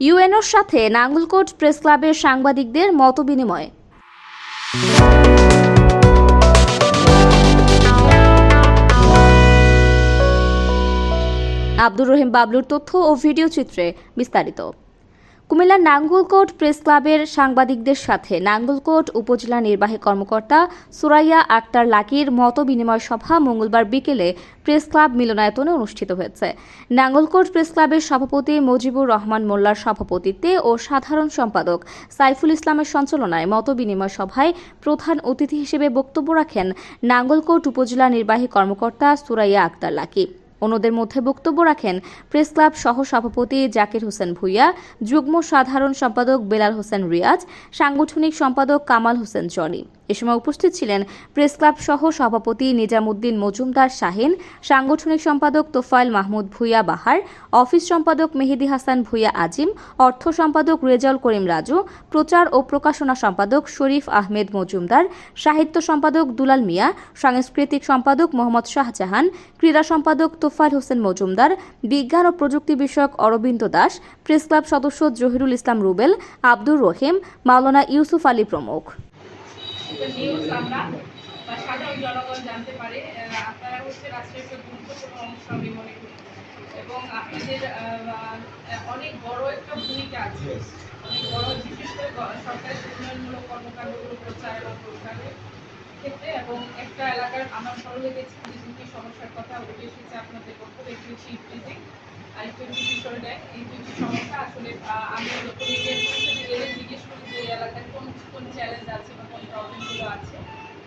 ইউএনওর সাথে নাঙ্গলকোট প্রেস ক্লাবের সাংবাদিকদের মতবিনিময়। আব্দুর রহিম বাবলুর তথ্য ও ভিডিও চিত্রে বিস্তারিত। কুমিল্লার নাঙ্গলকোট প্রেস ক্লাবের সাংবাদিকদের সাথে নাঙ্গলকোট উপজেলা নির্বাহী কর্মকর্তা সুরাইয়া আক্তার লাকির মত বিনিময় সভা মঙ্গলবার বিকেলে প্রেস ক্লাব মিলনায়তনে অনুষ্ঠিত হয়েছে। নাঙ্গলকোট প্রেস ক্লাবের সভাপতি মুজিবুর রহমান মোল্লার সভাপতিত্বে ও সাধারণ সম্পাদক সাইফুল ইসলামের সঞ্চালনায় মত বিনিময় সভায় প্রধান অতিথি হিসেবে বক্তব্য রাখেন নাঙ্গলকোট উপজেলা নির্বাহী কর্মকর্তা সুরাইয়া আক্তার লাকি। অন্যদের মধ্যে বক্তব্য রাখেন প্রেস ক্লাব সহ সভাপতি জাকির হোসেন ভুইয়া, যুগ্ম সাধারণ সম্পাদক বেলাল হোসেন রিয়াজ, সাংগঠনিক সম্পাদক কামাল হোসেন জনি এ সময় উপস্থিত ছিলেন প্রেস ক্লাব সহ সভাপতি নিজামুদ্দিন মজুমদার শাহিন, সাংগঠনিক সম্পাদক তোফায়েল মাহমুদ ভুইয়া বাহার, অফিস সম্পাদক মেহেদি হাসান ভুইয়া আজিম, অর্থ সম্পাদক রেজাউল করিম রাজু, প্রচার ও প্রকাশনা সম্পাদক শরীফ আহমেদ মজুমদার, সাহিত্য সম্পাদক দুলাল মিয়া, সাংস্কৃতিক সম্পাদক মোহাম্মদ শাহজাহান, ক্রীড়া সম্পাদক তোফায়েল হোসেন মজুমদার, বিজ্ঞান ও প্রযুক্তি বিষয়ক অরবিন্দ দাস, প্রেস ক্লাব সদস্য জহিরুল ইসলাম রুবেল, আব্দুর রহিম, মাওলানা ইউসুফ আলী প্রমুখ। নিউজ আমরা বা সাধারণ জনগণ জানতে পারে আপনারা হচ্ছে রাষ্ট্রের একটা গুরুত্বপূর্ণ অংশ আমি মনে করি। এবং আপনাদের অনেক বড় একটা ভূমিকা আছে। অনেক বড় বিশেষ করে সরকারের উন্নয়নমূলক কর্মকাণ্ডগুলো প্রচার এবং প্রসারের ক্ষেত্রে এবং একটা এলাকার আমার সরলে গেছি যে দুটি সমস্যার কথা উঠে এসেছে আপনাদের পক্ষে একটি শীত ব্রিজিং আর একটি হচ্ছে বিষয়টা এই দুটি সমস্যা আসলে আমি পরিষদে জিজ্ঞেস করি যে এই এলাকায় কোন কোন চ্যালেঞ্জ আছে প্রবলেমগুলো আছে।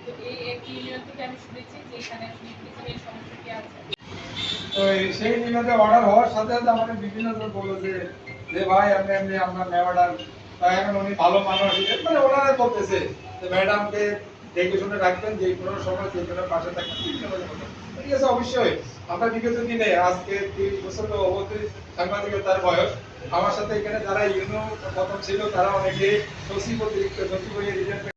তো এই এক ইউনিয়ন থেকে আমি শুনেছি যে এখানে আসলে ব্রিজিংয়ের সমস্যাটি আছে। তো এই সেই নিয়মে অর্ডার হওয়ার সাথে সাথে আমাদের বিভিন্ন জন বলল যে যে ভাই, আপনি এমনি আপনার ম্যাডাম তাই এখন উনি ভালো মানুষ। মানে ওনারা বলতেছে যে ম্যাডামকে দেখে শুনে রাখবেন যে কোনো সময় যে কোনো পাশে থাকবেন, ঠিক আছে অবশ্যই। আমরা বিগত দিনে, আজকে তিরিশ বছর তো অবশ্যই সাংবাদিকতার বয়স। আমার সাথে এখানে যারা ইউনো প্রথম ছিল, তারা অনেকে সচিব অতিরিক্ত সচিব হয়ে